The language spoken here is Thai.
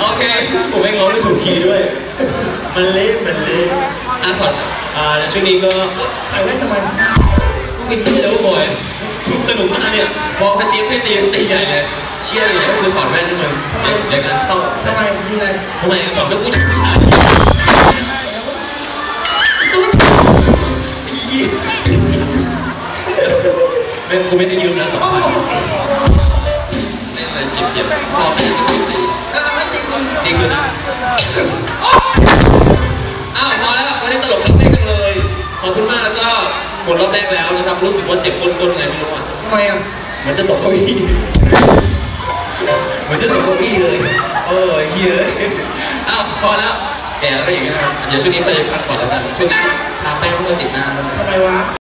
โอเค ผมไม่งร้องไม่ถูกคีด้วย มันเล่นมันเล่นอะผ่อนอ่าแล้ช่วงนี้ก็ใส่ได้ทำไมก็กินไม่แล้วบ่อยสนุกมากเนี่ยพอไเตีไปตีตีใหญ่เลยเชี่ยเลยก็คือถอดแว่นด้วยมึงทำไมเดี๋ยวกันเข้าทำไมมีอะไรทำไมถอดแล้วกูถึงผู้ชายไม่กูไม่ได้ยืมนะสองพัน จ็บเจ็บพอไม่ได้ตีอ่าไม่จริงคุณดีขึ้นนะอ้าวพอแล้ววันนี้ตลกรอบแรกจังเลย ขอบคุณมากแล้วก็หมดรอบแรกแล้วนะครับ รู้สึกว่าเจ็บก้นๆไงไม่รู้อะทำไมอะเหมือนจะตกเก้าอี้เหมือนจะตกเก้าอี้เลย เออเฮียอ้าวพอแล้วแกก็อย่างนี้นะครับเดี๋ยวช่วงนี้ไปพักผ่อนแล้วกันช่วงนี้ทาแป้งเพื่อติดหน้าทำไมวะ